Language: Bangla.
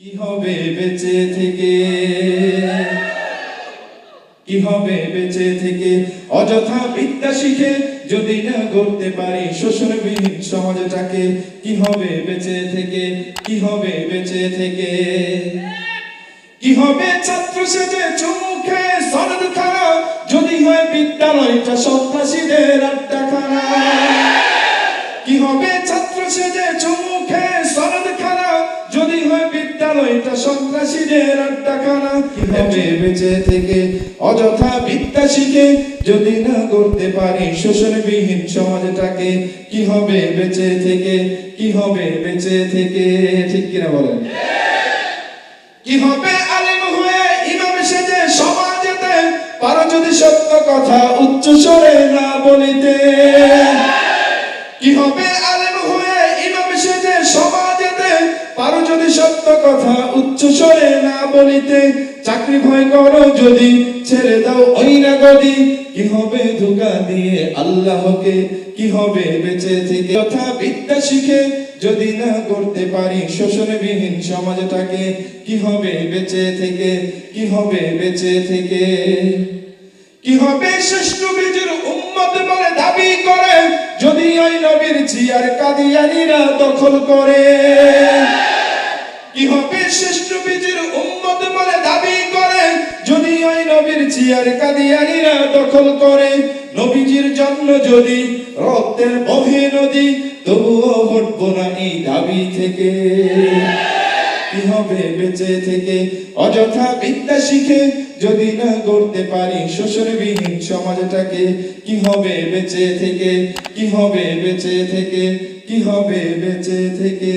কি হবে বেঁচে থেকে? কি হবে বেঁচে থেকে? অযথা বিদ্যা শিখে যদি না গড়তে পারি শোষণবিহীন সমাজটাকে, কি হবে বেঁচে থেকে? কি হবে বেঁচে থেকে? কি হবে ছাত্র সেজে চুমুখে সনদ খানা যদি হয় বিদ্যালয়টা সন্ত্রাসীদের বিদ্যালয়টা সন্ত্রাসীদের আড্ডাখানা। কি হবে বেঁচে থেকে অযথা বিদ্যা শিখে যদি না করতে পারি শোষণবিহীন সমাজটাকে কি হবে বেঁচে থেকে? কি হবে বেঁচে থেকে? ঠিক কিনা বলেন? কি হবে আলেম হয়ে ইমাম সেজে সমাজেতে? পারো যদি সত্য কথা উচ্চ স্বরে না বলিতে। কি হবে আলেম হয়ে পারো যদি সত্য কথা উচ্চ স্বরে না বলিতে, চাকরি ভয় করো যদি, ছেড়ে দাও ওই না গদি কি হবে ধোকা দিয়ে আল্লাহকে, কি হবে বেঁচে থেকে? কথা বিদ্যা শিখে যদি না করতে পারি, শোষণবিহীন সমাজটাকে, কি হবে বেঁচে থেকে? কি হবে বেঁচে থেকে? কি হবে শ্রেষ্ঠ বীজের উম্মত বলে দাবি করে? যদি ওই নবীর জিয়ার কাদিয়ানিরা দখল করে। কি হবে শ্রেষ্ঠ বীজের উম্মত বলে দাবি করে যদি ওই নবীর জিয়ার কাদিয়ানিরা দখল করে, নবীজির জন্য যদি রক্তের বহে নদী, তবুও হটব না এই দাবি থেকে। কি হবে বেঁচে থেকে অযথা বিদ্যা শিখে যদি না করতে পারি শোষণবিহীন সমাজটাকে কি হবে বেঁচে থেকে কি হবে বেঁচে থেকে কি হবে বেঁচে থেকে?